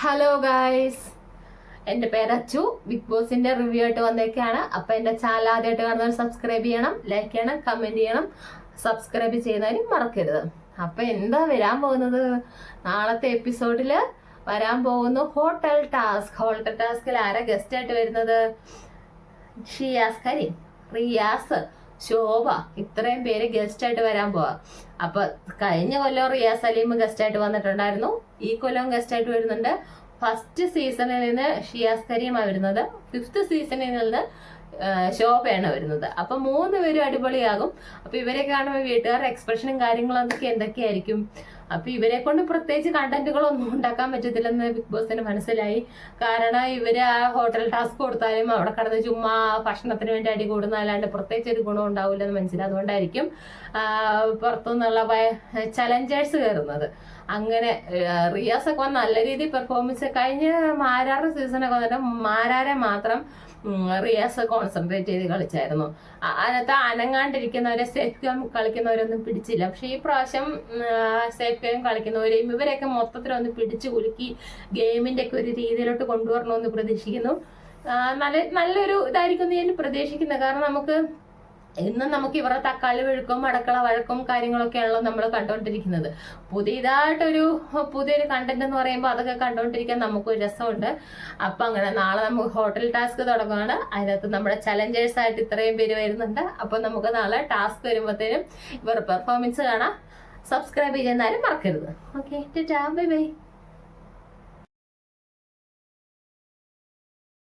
Hello guys എന്റെ പേര് Achu. Big ബോസിന്റെ റിവ്യൂ ആയിട്ട് വന്നേക്കാണ്. അപ്പൊ എന്റെ ചാനൽ ആദ്യമായിട്ട് കാണുന്നവർ സബ്സ്ക്രൈബ് ചെയ്യണം ലൈക്ക് ചെയ്യണം കമന്റ് ചെയ്യണം. സബ്സ്ക്രൈബ് ചെയ്യുന്നതിനും മറക്കരുത്. അപ്പൊ എന്താ വരാൻ പോകുന്നത്? നാളത്തെ എപ്പിസോഡിൽ വരാൻ പോകുന്നു ഹോട്ടൽ ടാസ്ക് ഹോട്ടൽ ടാസ്കിൽ ആരാ ഗസ്റ്റ് ആയിട്ട് വരുന്നത്? ഷിയാസ് കരീം റിയാസ് ശോഭ ഇത്രയും പേര് ഗസ്റ്റ് ആയിട്ട് വരാൻ പോവാ. അപ്പൊ കഴിഞ്ഞ കൊല്ലം റിയാസ് സലീം ഗസ്റ്റ് ആയിട്ട് വന്നിട്ടുണ്ടായിരുന്നു. ഈ കൊല്ലം ഗസ്റ്റ് ആയിട്ട് വരുന്നുണ്ട്. ഫസ്റ്റ് സീസണിൽ നിന്ന് ഷിയാസ് കരീമാണ് വരുന്നത്. ഫിഫ്ത് സീസണിൽ നിന്ന് ശോഭയാണ് വരുന്നത്. അപ്പൊ മൂന്ന് പേരും അടിപൊളിയാകും. അപ്പൊ ഇവരെ കാണുമ്പോൾ വീട്ടുകാരുടെ എക്സ്പ്രഷനും കാര്യങ്ങളും അതൊക്കെ എന്തൊക്കെയായിരിക്കും? അപ്പൊ ഇവരെ കൊണ്ട് പ്രത്യേകിച്ച് കണ്ടന്റുകളൊന്നും ഉണ്ടാക്കാൻ പറ്റത്തില്ലെന്ന് ബിഗ് ബോസിന് മനസ്സിലായി. കാരണം ഇവർ ആ ഹോട്ടൽ ടാസ്ക് കൊടുത്താലും അവിടെ കടന്ന് ചുമ്മാ ഭക്ഷണത്തിന് വേണ്ടി അടി കൂടുന്നതല്ലാണ്ട് പ്രത്യേകിച്ച് ഒരു ഗുണം ഉണ്ടാവില്ലെന്ന് മനസ്സിലായി അതുകൊണ്ടായിരിക്കും പുറത്തുനിന്നുള്ള ചലഞ്ചേഴ്സ് കയറുന്നത്. അങ്ങനെ ആ, റിയാസ് ഒക്കെ വന്ന് നല്ല രീതിയിൽ പെർഫോമൻസ് കഴിഞ്ഞ് മാരാറ് സീസണൊക്കെ വന്നിട്ട് മാരാരെ മാത്രം റിയാസ് കോൺസെൻട്രേറ്റ് ചെയ്ത് കളിച്ചായിരുന്നു. അതിനകത്ത് അനങ്ങാണ്ടിരിക്കുന്നവരെ സേഫ് ഗെയിം കളിക്കുന്നവരൊന്നും പിടിച്ചില്ല. പക്ഷെ ഈ പ്രാവശ്യം സേഫ് ഗെയിം കളിക്കുന്നവരെയും ഇവരെയൊക്കെ മൊത്തത്തിലൊന്ന് പിടിച്ചു കുലുക്കി ഗെയിമിന്റെ ഒക്കെ ഒരു രീതിയിലോട്ട് കൊണ്ടുവരണമെന്ന് പ്രതീക്ഷിക്കുന്നു. നല്ല നല്ലൊരു ഇതായിരിക്കും എന്ന് ഞാൻ പ്രതീക്ഷിക്കുന്നത്. കാരണം നമുക്ക് ഇന്നും നമുക്ക് ഇവരുടെ തക്കാളി വഴുക്കും അടക്കള വഴക്കും കാര്യങ്ങളൊക്കെയാണല്ലോ നമ്മൾ കണ്ടുകൊണ്ടിരിക്കുന്നത് പുതിയതായിട്ടൊരു പുതിയൊരു കണ്ടന്റ് എന്ന് പറയുമ്പോൾ അതൊക്കെ കണ്ടുകൊണ്ടിരിക്കാൻ നമുക്കൊരു രസമുണ്ട്. അപ്പം അങ്ങനെ നാളെ നമുക്ക് ഹോട്ടൽ ടാസ്ക് തുടങ്ങുകയാണ് അതിനകത്ത് നമ്മുടെ ചലഞ്ചേഴ്സ് ആയിട്ട് ഇത്രയും പേര് വരുന്നുണ്ട്. അപ്പം നമുക്ക് നാളെ ടാസ്ക് വരുമ്പോഴത്തേനും ഇവർ പെർഫോമൻസ് കാണാം. സബ്സ്ക്രൈബ് ചെയ്യുന്നാലും മറക്കരുത്. Okay bye bye